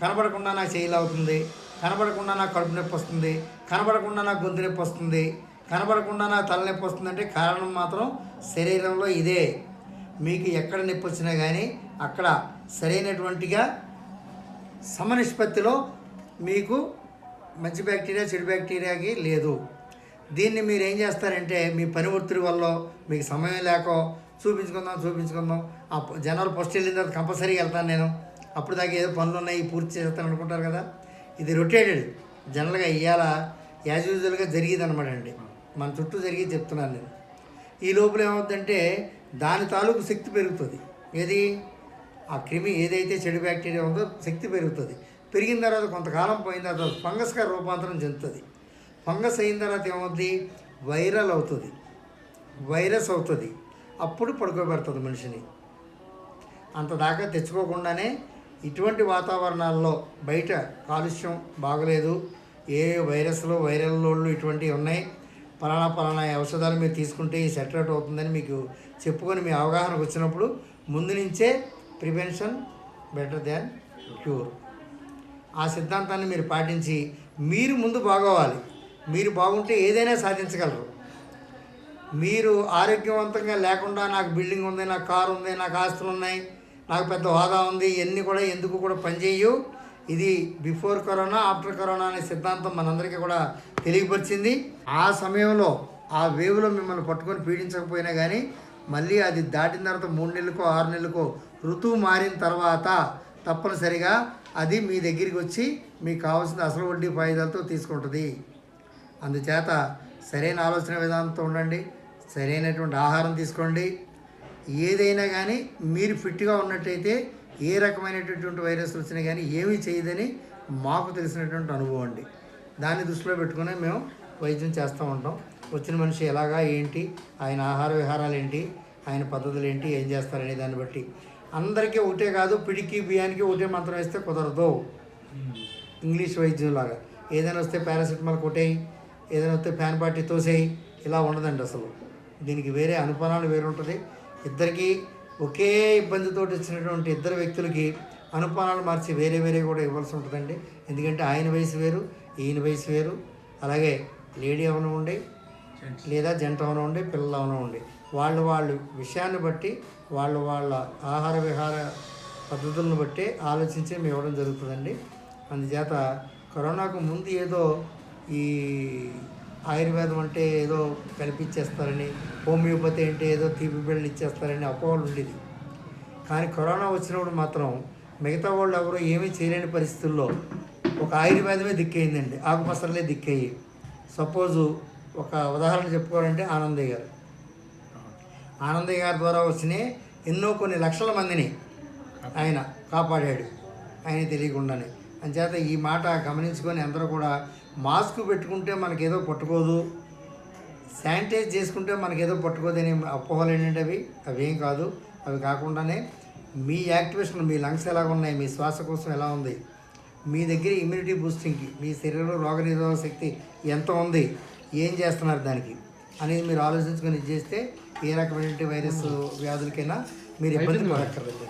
కనబడకుండా నాకు చేయిలు అవుతుంది కనబడకుండా నాకు కడుపు నొప్పి వస్తుంది కనబడకుండా నాకు గొంతు నొప్పి వస్తుంది కనపడకుండా నాకు తలనొప్పి వస్తుంది అంటే కారణం మాత్రం శరీరంలో ఇదే. మీకు ఎక్కడ నొప్పి వచ్చినా కానీ అక్కడ సరైనటువంటిగా సమనిష్పత్తిలో మీకు మంచి బ్యాక్టీరియా చెడు బ్యాక్టీరియాకి లేదు. దీన్ని మీరు ఏం చేస్తారంటే మీ పని ఒత్తిడి వల్ల మీకు సమయం లేక చూపించుకుందాం చూపించుకుందాం. ఆ జనాలు ఫస్ట్ వెళ్ళిన తర్వాత కంపల్సరీగా వెళ్తాను నేను. అప్పుడు దాకా ఏదో పనులు ఉన్నాయి పూర్తి చేస్తాను అనుకుంటారు కదా. ఇది రొటేటెడ్. జనరల్గా ఇవాళ యాజ్ యూజువల్గా జరిగేది అనమాట అండి మన చుట్టూ జరిగి చెప్తున్నాను నేను. ఈ లోపల ఏమవుతుందంటే దాని తాలూకు శక్తి పెరుగుతుంది. ఏది? ఆ క్రిమి ఏదైతే చెడు బ్యాక్టీరియా ఉందో శక్తి పెరుగుతుంది. పెరిగిన తర్వాత కొంతకాలం పోయిన తర్వాత ఫంగస్గా రూపాంతరం చెందుతుంది. ఫంగస్ అయిన తర్వాత ఏమవుతుంది వైరల్ అవుతుంది. వైరస్ అవుతుంది. అప్పుడు పడుకోబెడుతుంది మనిషిని. అంత దాకా తెచ్చుకోకుండానే ఇటువంటి వాతావరణాల్లో బయట కాలుష్యం బాగలేదు. ఏ వైరస్లు వైరల్ లోళ్ళు ఇటువంటివి ఉన్నాయి. పలానా పలానా ఔషధాలు మీరు తీసుకుంటే ఈ సెటరేట్ అవుతుందని మీకు చెప్పుకొని మీ అవగాహనకు వచ్చినప్పుడు ముందు నుంచే ప్రివెన్షన్ బెటర్ దాన్ క్యూర్. ఆ సిద్ధాంతాన్ని మీరు పాటించి మీరు ముందు బాగోవాలి. మీరు బాగుంటే ఏదైనా సాధించగలరు. మీరు ఆరోగ్యవంతంగా లేకుండా నాకు బిల్డింగ్ ఉంది నాకు కారు ఉంది నాకు ఆస్తులు ఉన్నాయి. నాకు పెద్ద హోదా ఉంది ఇవన్నీ కూడా ఎందుకు కూడా పనిచేయవు ఇది బిఫోర్ కరోనా ఆఫ్టర్ కరోనా అనే సిద్ధాంతం మనందరికీ కూడా తెలియపరిచింది. ఆ సమయంలో ఆ వేవ్లో మిమ్మల్ని పట్టుకొని పీడించకపోయినా కానీ మళ్ళీ అది దాటిన తర్వాత మూడు నెలలకో ఆరు నెలలకో ఋతువు మారిన తర్వాత తప్పనిసరిగా అది మీ దగ్గరికి వచ్చి మీకు కావాల్సిన అసలు వడ్డీ ఫాయిదాలతో తీసుకుంటుంది. అందుచేత సరైన ఆలోచన విధానంతో ఉండండి సరైనటువంటి ఆహారం తీసుకోండి. ఏదైనా కానీ మీరు ఫిట్గా ఉన్నట్టయితే ఏ రకమైనటువంటి వైరస్ వచ్చినా కానీ ఏమీ చేయదని మాకు తెలిసినటువంటి అనుభవం అండి. దాన్ని దృష్టిలో పెట్టుకుని మేము వైద్యం చేస్తూ ఉంటాం. వచ్చిన మనిషి ఎలాగా ఏంటి ఆయన ఆహార విహారాలు ఏంటి ఆయన పద్ధతులు ఏంటి ఏం చేస్తారనే దాన్ని బట్టి. అందరికీ ఒకటే కాదు పిడికి బియ్యానికి ఒకటే మంత్రం వేస్తే కుదరదు. ఇంగ్లీష్ వైద్యం లాగా. ఏదైనా వస్తే పారాసిటమాల్ కొట్టేయి ఏదైనా వస్తే ఫ్యాన్ పార్టీ తోసేయి ఇలా ఉండదండి అసలు. దీనికి వేరే అనుపానాలు వేరు ఉంటుంది ఇద్దరికీ ఒకే ఇబ్బందితో వచ్చినటువంటి ఇద్దరు వ్యక్తులకి అనుపానాలు మార్చి వేరే వేరే కూడా ఇవ్వాల్సి ఉంటుందండి. ఎందుకంటే ఆయన వయసు వేరు ఈయన వయసు వేరు. అలాగే లేడీ అవన ఉండి లేదా జంట అవన ఉండి పిల్లలు అవన ఉండి. వాళ్ళు వాళ్ళ విషయాన్ని బట్టి వాళ్ళు వాళ్ళ ఆహార విహార పద్ధతులను బట్టి ఆలోచించి మేము ఇవ్వడం జరుగుతుందండి. అందుచేత కరోనాకు ముందు ఏదో ఈ ఆయుర్వేదం అంటే ఏదో కల్పించేస్తారని హోమియోపతి అంటే ఏదో తీపి బిళ్ళలు ఇచ్చేస్తారని అపోహలు ఉండేది. కానీ కరోనా వచ్చినప్పుడు మాత్రం మిగతా వాళ్ళు ఎవరు ఏమీ చేయలేని పరిస్థితుల్లో ఒక ఆయుర్వేదమే దిక్కయిందండి. ఆకుపసరలే దిక్కయ్యి సపోజు ఒక ఉదాహరణ చెప్పుకోవాలంటే ఆనందయ్య గారు. ఆనందయ్య గారి ద్వారా వచ్చిన ఎన్నో కొన్ని లక్షల మందిని ఆయన కాపాడాడు. ఆయన తెలియకుండానే. అంచేత ఈ మాట గమనించుకొని అందరూ కూడా మాస్క్ పెట్టుకుంటే మనకేదో పట్టుకోదు. శానిటైజ్ చేసుకుంటే మనకేదో పట్టుకోదని అపోహలు ఏంటంటే అవి? అవేం కాదు. అవి కాకుండానే మీ యాక్టివేషన్ మీ లంగ్స్ ఎలా ఉన్నాయి? మీ శ్వాసకోశం ఎలా ఉంది? మీ దగ్గర ఇమ్యూనిటీ బూస్టింగ్కి మీ శరీరంలో రోగనిరోధక శక్తి ఎంత ఉంది? ఏం చేస్తున్నారు దానికి? అనేది మీరు ఆలోచించుకొని చేస్తే ఏ రకమైన వైరస్ వ్యాధులకైనా మీరు ఇబ్బంది పడక్కర్లేదు.